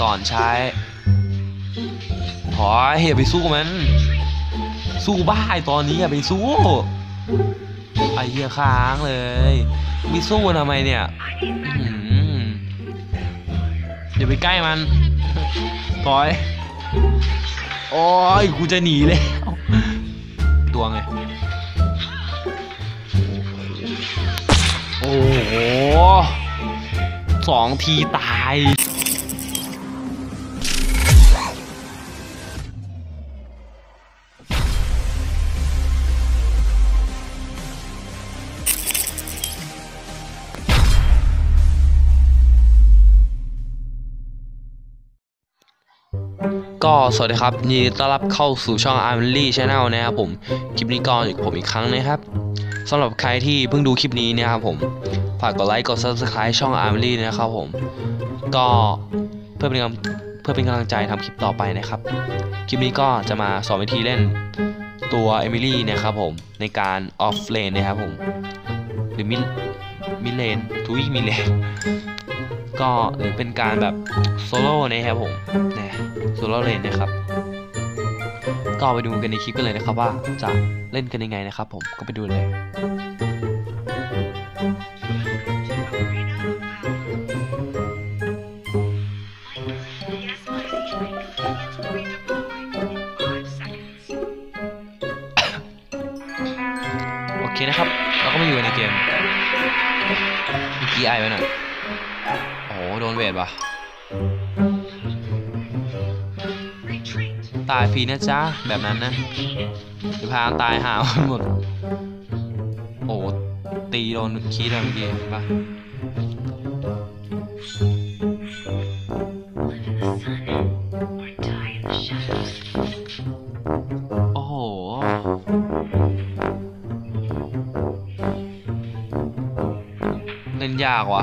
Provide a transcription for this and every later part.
ก่อนใช้ถอยอย่าไปสู้มัน สู้บ้าไอ้ตอนนี้อย่าไปสู้ไอเหี้ยค้างเลยมีสู้ทำไมเนี่ยอื้อหืออย่าไปใกล้มันถอยโอ้ยกูจะหนีเลยตัวไง โอ้โหสองทีตาย ก็สวัสดีครับยินดีต้อนรับเข้าสู่ช่อง a r m l y Channel นะครับผม คลิปนี้ก็อยู่กับผมอีกครั้งนะครับสำหรับใครที่เพิ่งดูคลิปนี้นี่ยครับผม ฝากกดไลค์กด Subscribe ช่อง a r m l y นะครับผม ก็เพื่อเป็นกำเพื่อเป็นกำลังใจทำคลิปต่อไปนะครับ คลิปนี้ก็จะมาสอนวิธีเล่นตัวเอมิลี่นะครับผม ในการออฟเลนนะครับผม หรือมิมิเลนทุยมิเลน ก็หรือเป็นการแบบโซโล่นะครับผมนะโซโล่เลนนะครับ ก็ไปดูกันในคลิปกันเลยนะครับว่าจะเล่นกันยังไงนะครับ ผมก็ไปดูเลยโอเคนะครับ เราก็มาอยู่ในเกมเมื่อกี้ไอไว้หน่อย ปะตายฟรีนะจ๊ะ แบบนั้นนะจะพาตายหาหมด โอ้ตีโดนคีดเลยเมื่อกี้ปะโอ้โหเล่นยากว่ะ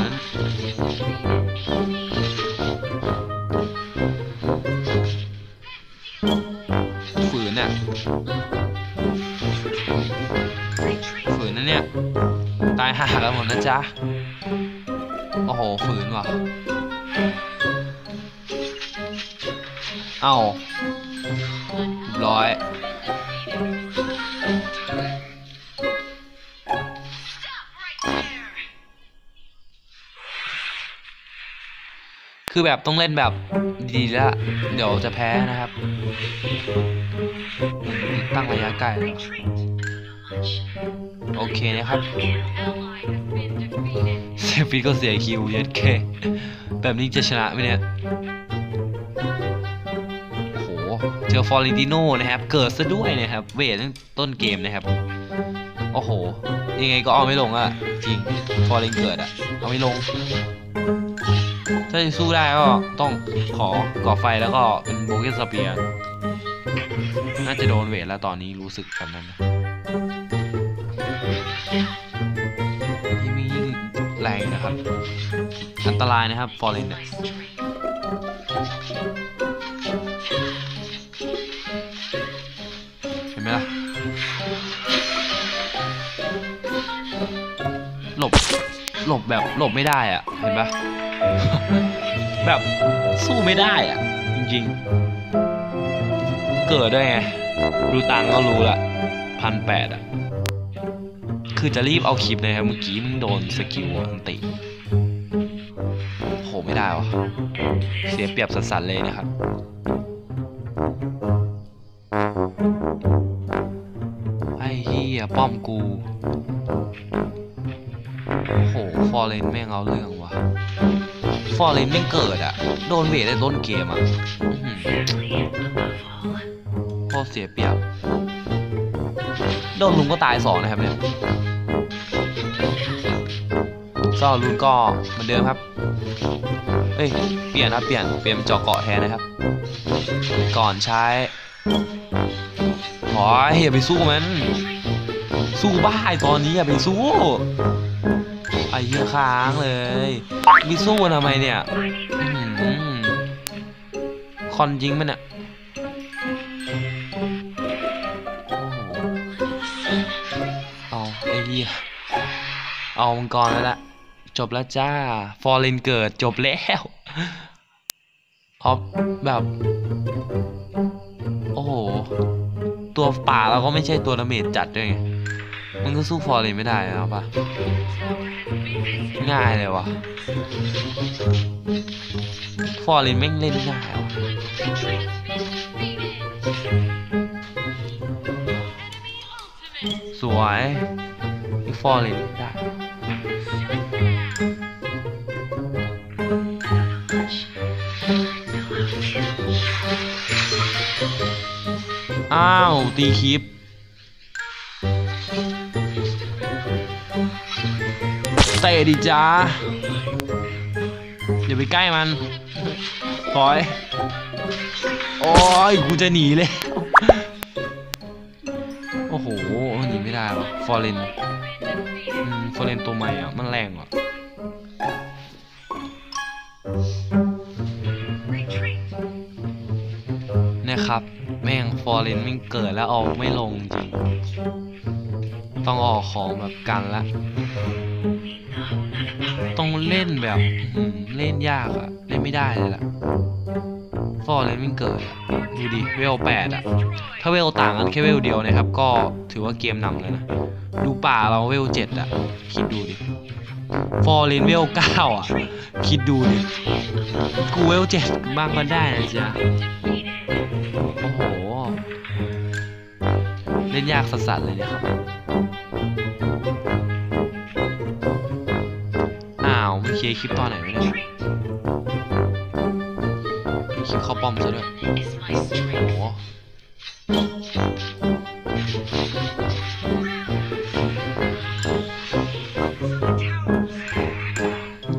นั้นฝืนเนี่ยฝืนนะเนี่ย ตายห่ากันหมดนะจ๊ะ โอ้โห ฝืนว่ะ เอ้าร้อย คือแบบต้องเล่นแบบดีๆล้วเดี๋ยวจะแพ้นะครับ ตั้งระยะไกล้โอเคนะครับเซฟีก็เสียคิวเย็ดเคแบบนี้จะชนะไหมเนี่ยโอ้โหเจอฟอร์ลินติโน่นะครับ เกิดซะด้วยนะครับ เวทตั้งต้นเกมนะครับ โอ้โห ยังไงก็เอาไม่ลงอะจริง ฟอร์ลินเกิดอะเอาไม่ลง ถ้าจะสู้ได้ก็ต้องขอก่อไฟแล้วก็เป็นโบเกนสเปียร์น่าจะโดนเวทแล้วตอนนี้รู้สึกแบบนั้นที่มีแรงนะครับ อันตรายนะครับฟอร์เรนเนี่ยเห็นไหมล่ะ หลบ หลบแบบหลบไม่ได้อะเห็นปะ แบบสู้ไม่ได้อะ จริงๆ เกิดด้วยไง ดูตังก็รู้ละพันแปดอะ คือจะรีบเอาคลิปเลยครับเมื่อกี้มึงโดนสกิลอันติโหไม่ได้วะเสียเปรียบสัสๆเลยนะครับไอ้เฮียป้อมกูโอ้โหฟอร์เรนแม่งเอาเรื่องวะ ฟอร์เรนแม่เกิดอะโดนเวทในต้นเกมอะอื้อเสียเปรียบ โดนลุงก็ตายสองนะครับเนี่ยซอลุนก็เหมือนเดิมครับ เอ้ย เปลี่ยนครับ เปลี่ยน เปลี่ยนเป็นเจาะเกาะแทนนะครับ ก่อนใช้ขออย่าไปสู้มัน สู้บ้าไอตอนนี้อย่าไปสู้ ไอ้เหี้ยค้างเลยมีสู้ทำไมเนี่ยคอนจริงมันเนี่ยโอ้โหเอาไอ้เหี้ยเอามังกรแล้วละจบแล้วจ้า ฟอร์เรนเกิดจบแล้วออฟแบบ โอ้โห ตัวป่าเราก็ไม่ใช่ตัวดาเมจจัดด้วยไง มันก็สู้ฟอร์เรนไม่ได้แล้วปะ ง่ายเลยวะฟอร์เรนแม่งเล่นง่ายวะสวยอีฟอร์เรนได้อ้าว ตีคลิป เตะดิจ้าอย่าไปใกล้มันถอย โอ้ยกูจะหนีเลย โอ้โหหนีไม่ได้วะฟอร์เรนฟอร์เรนตัวใหม่อะ มันแรงว่ะนี่ยครับ แม่งฟอร์เรนไม่งเกิดแล้วเอาไม่ลงจริง ต้องออกของแบบกันละต้อง เล่นแบบเล่นยากอะเล่นไม่ได้เลยล่ะฟอร์เรนไม่งเกิดดูดิเวลแปดอะถ้าเวลต่างกันแค่เวลเดียวนะครับ ก็ถือว่าเกมนำเลยนะดูป่าเราเวลเจ็ดอะคิดดูดิฟอร์เรนเวลเก้าอะคิดดูดิกูเวลเจ็ดบ้างก็ได้นะจ๊ะโอ้โห เล่นยากสัสๆเลยเนี่ยครับ อ้าวไม่เคลียร์คลิปตอนไหนไม่ได้มีคลิปเข้าป้อมซะด้วยโอ้โห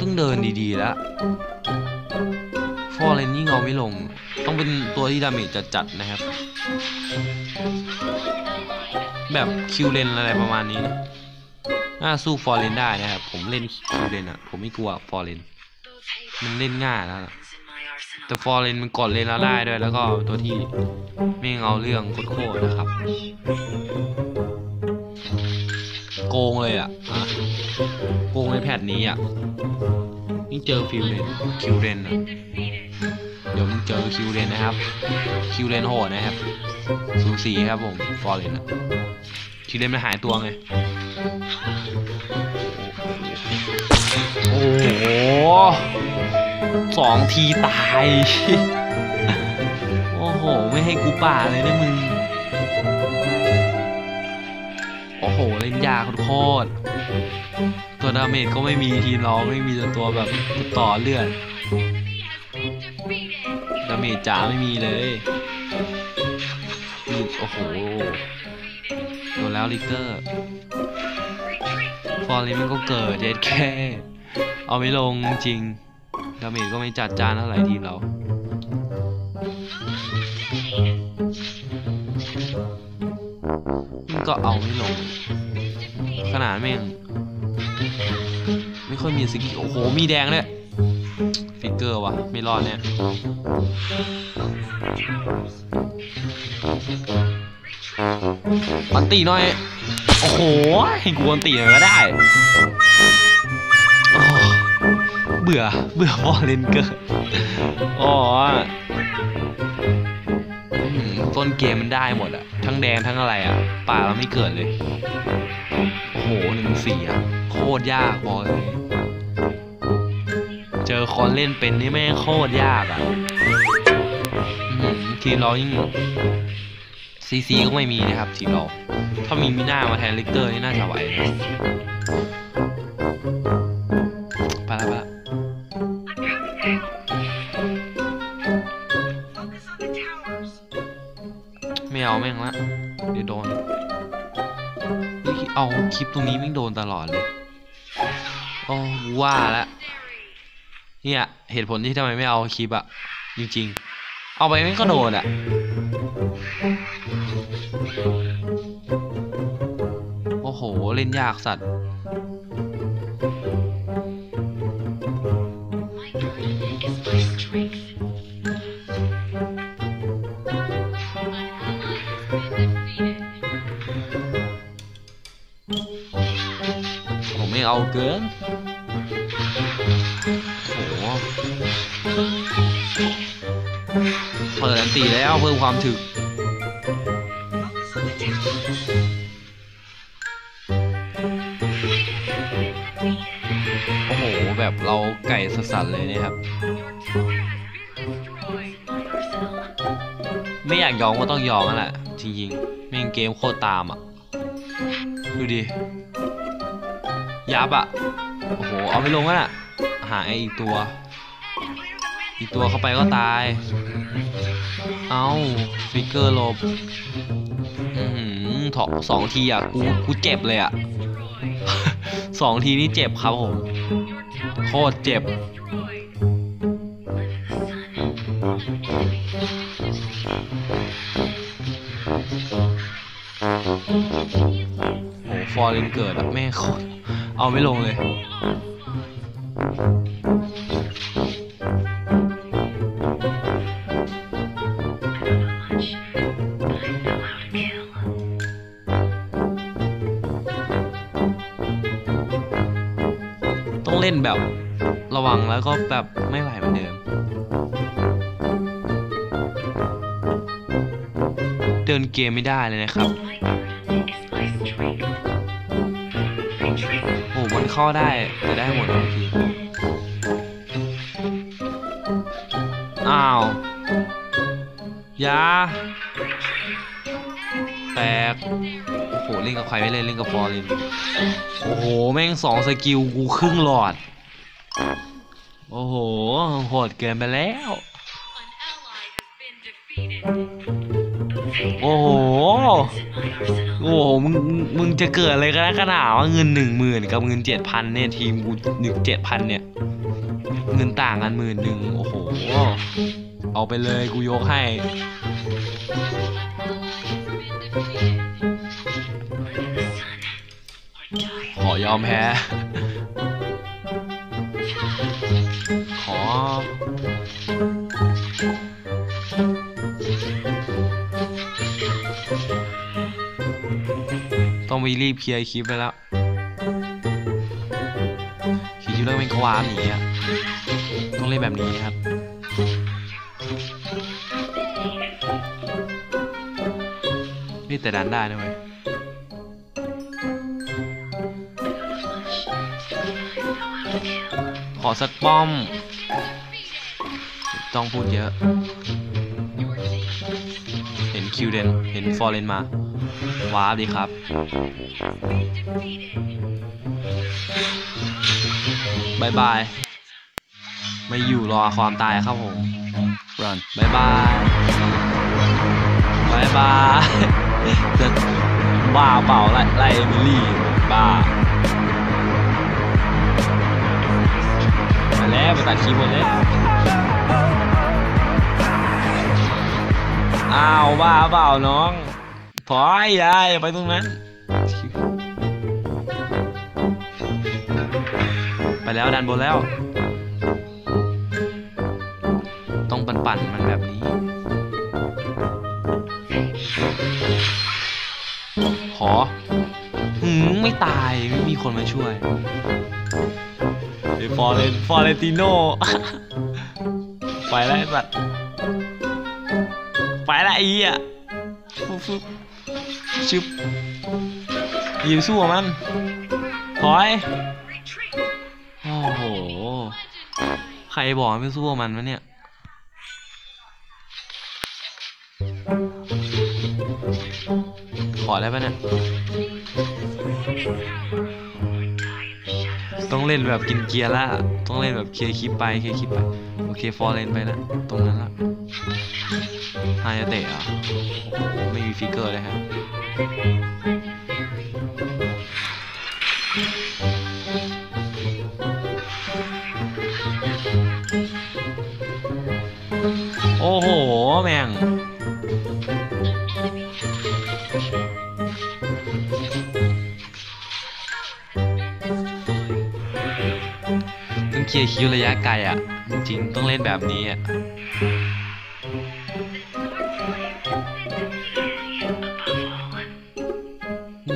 ต้องเดินดีๆแล้วฟอร์เรนยิ่งเอาไม่ลง ต้องเป็นตัวที่ดาเมจจัดๆนะครับ แบบคิวเลนอะไรประมาณนี้นะน่าสู้ฟอร์เรนได้นะครับ เล่นคิวเลนอะผมไม่กลัวฟอร์เรนมันเล่นง่ายแล้วแต่ฟอร์เรนมันกดเลนเราได้ด้วย แล้วก็ตัวที่ไม่เอาเรื่องโคตรนะครับ โกงเลยอะ่ะโกงในแพทนี้อะนี่เจอฟิวเลนคิวเลนอะเดี๋ยวมึงเจอคิวเลนนะครับ คิวเลนโหดนะครับสูสีครับผมฟอร์เรนอะคิวเลนมันหายตัวไง โอ้โหสองทีตาย โอ้โห ไม่ให้กูป่าเลยนะมึง โอ้โห เล่นยากโคตร ตัวดาเมจก็ไม่มีทีมเราไม่มีแต่ตัวแบบต่อเลือดดาเมจจ๋าไม่มีเลยนี่โอ้โหโดนแล้วลิกเตอร์ ฟอร์ลิมันก็เกิดเย็ดแค่ เอาไม่ลงจริง ดาเมจก็ไม่จัดจานเท่าไหร่ทีมเรา มันก็เอาไม่ลง ขนาดแม่ง ไม่ค่อยมีสกิลโอ้โห มีแดงด้วยฟิกเกอร์วะไม่รอดเนี่ยอันตีหน่อย โอ้โหให้กูอันตีหน่อยก็ได้ เบื่อ เบื่อบอลเลนเกิดอ๋ออื้อหือต้นเกมมันได้หมดอะทั้งแดงทั้งอะไรอะป่าเราไม่เกิดเลยโอ้โหหนึ่งสี่อะโคตรยากบอกเลย เจอคนเล่นเป็นนี่แม่งโคตรยากอะอื้อหือทีมเรายิ่งซีซีก็ไม่มีนะครับทีมเรา ถ้ามีมิน่ามาแทนลิกเตอร์นี่น่าจะไหวนะ เอาคลิปตรงนี้ไม่โดนตลอดเลย โอ้ว่าแล้วเนี่ยเหตุผลที่ทำไมไม่เอาคลิปอะจริงๆ เอาไปไม่ก็โดนอะโอ้โห เล่นยากสัตว์ เกินโอ้โหเปิดอันตีแล้วเพิ่มความถึกโอ้โห แบบเราไก่สัสๆเลยเนี่ยครับ ไม่อยากยองก็ต้องยองนั่นแหละจริงๆแม่งเกมโคตรตามอะ ดูดิ ยับอะ โอ้โห เอาไม่ลงอะ หาไอ้อีกตัว อีกตัวเข้าไปก็ตาย เอาฟิกเกอร์ลบอือหือถอสองทีอะ กูกูเจ็บเลยอะ สองทีนี่เจ็บครับผม โคตรเจ็บโอ้ฟอร์เรนเกิดอะแม่โคตร เอาไม่ลงเลยต้องเล่นแบบระวังแล้วก็แบบไม่ไหวเหมือนเดิม เดินเกมไม่ได้เลยนะครับ ข้าได้แต่ได้หมดบางทีอ้าวยาแตกโอ้โหเล่นกับใครไม่เล่นเล่นกับฟอร์เรนโอ้โห แม่งสองสกิลกูครึ่งหลอด โอ้โหโหดเกินไปแล้ว โอ้โห โอ้โห มึง มึงจะเกิดอะไรกันนะขนาดว่าเงินหนึ่งหมื่นกับเงินเจ็ดพันเนี่ยทีมกูหนึ่งเจ็ดพันเนี่ย เงินต่างกันหมื่นหนึ่งโอ้โห เอาไปเลยกูยกให้ ขอยอมแพ้ ขอ ต้องไปรีบเคลียร์คลิปไปแล้วคลิปแล้วเป็นกวามหนีอะต้องเล่นแบบนี้ครับนี่แต่ดันได้นะเว้ยขอสักป้อม ต้องพูดเยอะ เห็นคิวเดน เห็นฟอร์เรนมา ว้าบดีครับ บายบาย ไม่อยู่รอความตายครับผม run บายบาย บายบาย จะบ้าเปล่าไล่ไล่เอมิลี่บ้ามาแล้วไปตัดคีย์บอร์ดแล้วอ้าวบ้าเปล่าน้อง ถอยยายไปตรงนั้น ไปแล้วดันบนแล้ว ต้องปั่นปั่นๆมันแบบนี้ ขอหืมไม่ตาย ไม่มีคนมาช่วยไอ้ฟอร์เรนฟอร์เรนติโนไปแล้วไอ้สัตว์ไปแล้วไอ้เหี้ยฟึบฟึบ ชึบยิงสู้กับมันถอยโอ้โห ใครบอกไม่สู้กับมันวะเนี่ย ขอได้ปะเนี่ย ต้องเล่นแบบกินเกียร์ละ ต้องเล่นแบบเคลียร์คลิปไปเคลียร์คลิปไป โอเค ฟอร์เรนไปนะตรงนั้นละ ฮายาเตะอะโอ้โหไม่มีฟิกเกอร์เลยครับโอ้โห แม่งต้องเคลียร์คิวระยะไกลอะ จริงๆต้องเล่นแบบนี้อะ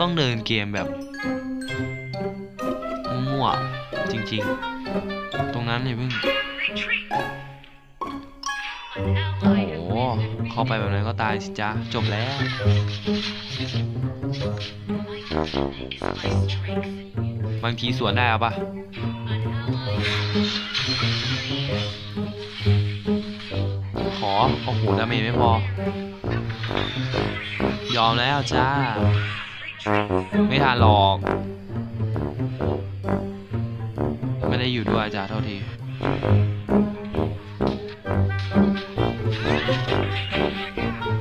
ต้องเดินเกมแบบมั่วจริง ๆ ตรงนั้นเนี่ยเพิ่งโอ้โหเข้าไปแบบนั้นก็ตายสิจ๊ะจบแล้วบางทีสวนได้อาปะขอโอ้โหดาเมจไม่พอ ยอมแล้วจ้า ไม่ทันหรอก ไม่ได้อยู่ด้วยจ้าเท่าที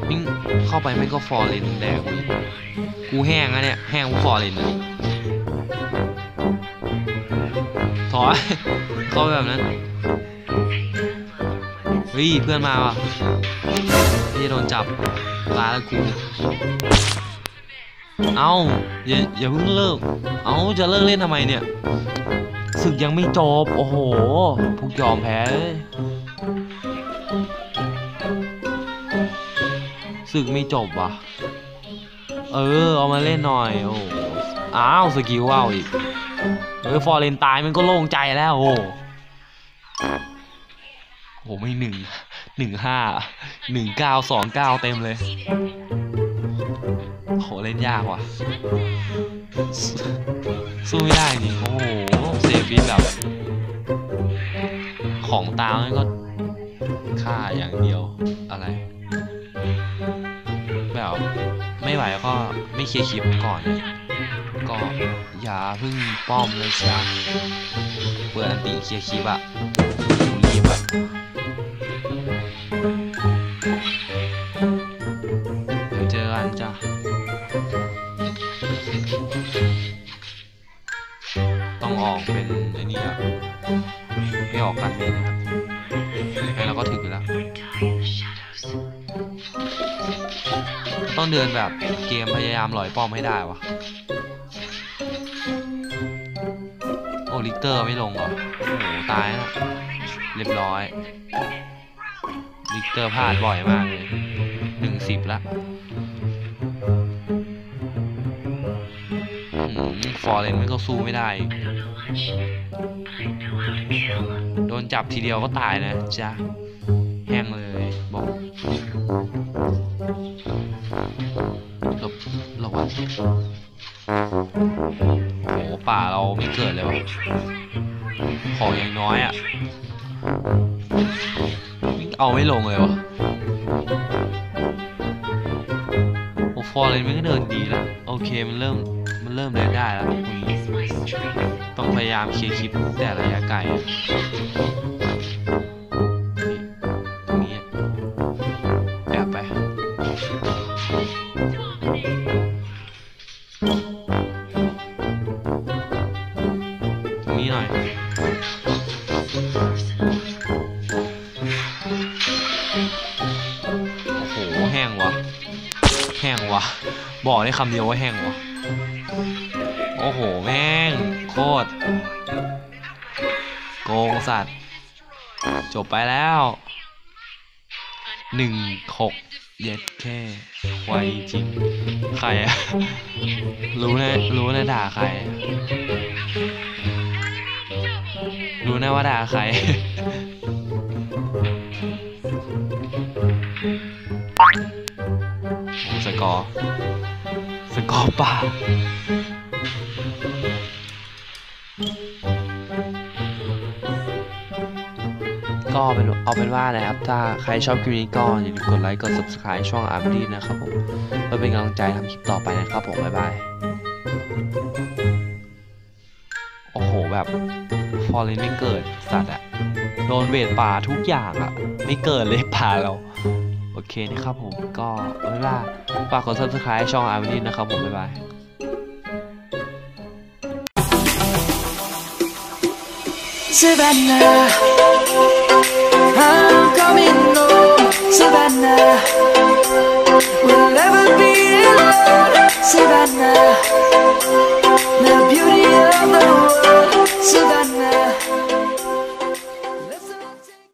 มิ่งเข้าไปไม่ก็ฟอร์เรนแดกกูอีกกูแห้งอะเนี่ย แห้งกูฟอร์เรนอะถอยเข้าไปแบบนั้นเฮ้ยเพื่อนมาว่ะพี่โดนจับลาแล้วกู เอาอย่าอย่าเพิ่งเลิก เอาจะเลิกเล่นทำไมเนี่ยศึกยังไม่จบ โอ้โหพวกยอมแพ้ศึกไม่จบวะเออ เอามาเล่นหน่อย โอ้อ้าวสกิลว้าวอีก เออฟอร์เรนตายมันก็โล่งใจแล้ว โอ้โหไม่หนึ่งหนึ่งห้าหนึ่งเก้าสองเก้าเต็มเลย เล่นยากว่ะ สู้ไม่ได้จริงโอ้โหเสียฟีดแบบ ของตามนั่ก็ฆ่าอย่างเดียวอะไร แบบไม่ไหวก็ไม่เคลียร์คลิปก่อนก็อย่าเพึ่งป้อมเลยจ้ะเปิดอันติเคลียร์คลิปอะ องอกเป็นไอ้นี่อะไม่ออกกันเมนนะครับให้เราก็ถึงอยู่แล้ว ต้องเดินแบบเกมพยายามลอยป้อมให้ได้วะโอ้ลิเตอร์ไม่ลงเหรอโอ้โหตายแล้วเรียบร้อยลิเตอร์พลาดบ่อยมากเลยหนึ่งสิบละฟอร์เรนมันก็สู้ไม่ได้ โดนจับทีเดียวก็ตายนะจ๊ะแห้งเลยบอกหลบหลบโอ้โหป่าเราไม่เกิดเลยวะของอย่างน้อยอะ่ะเอาไม่ลงเลยวะโอ้ฟอร์เรนมันก็เดินดีแล้วโอเคมันเริ่ม มันเริ่มเดินได้แล้วตรงนี้ต้องพยายามเคลียร์คลิปแต่ระยะไกลอะตรงนี้แอบไปตรงนี้หน่อยโอ้โหแห้งวะแห้งวะบอกได้คำเดียวว่าแห้งวะ โคตรโกงสัตว์ จบไปแล้วหนึ่งหกเย็ดแค่ไวจริง ใครอะรู้นะรู้นะด่าใคร รู้นะว่าด่าใครสกอร์ สกอร์ป่า ก็เป็นเอาเป็นว่านะครับ ถ้าใครชอบคลิปนี้ก็อย่าลืมกดไลค์กด subscribe ช่องอาร์มดีนะครับผมเพื่อเป็นกำลังใจทำคลิปต่อไปนะครับผม บ๊ายบาย โอ้โห แบบ ฟอร์เรนไม่เกิดสัตว์อะโดนเวทป่าทุกอย่างอะไม่เกิดเลยป่าเรา โอเคนะครับผมก็เอาเป็นว่าฝากกด subscribe ช่องอาร์มดีนะครับผม บ๊ายบาย Savannah I'm coming home, Savannah. We'll never be alone, Savannah.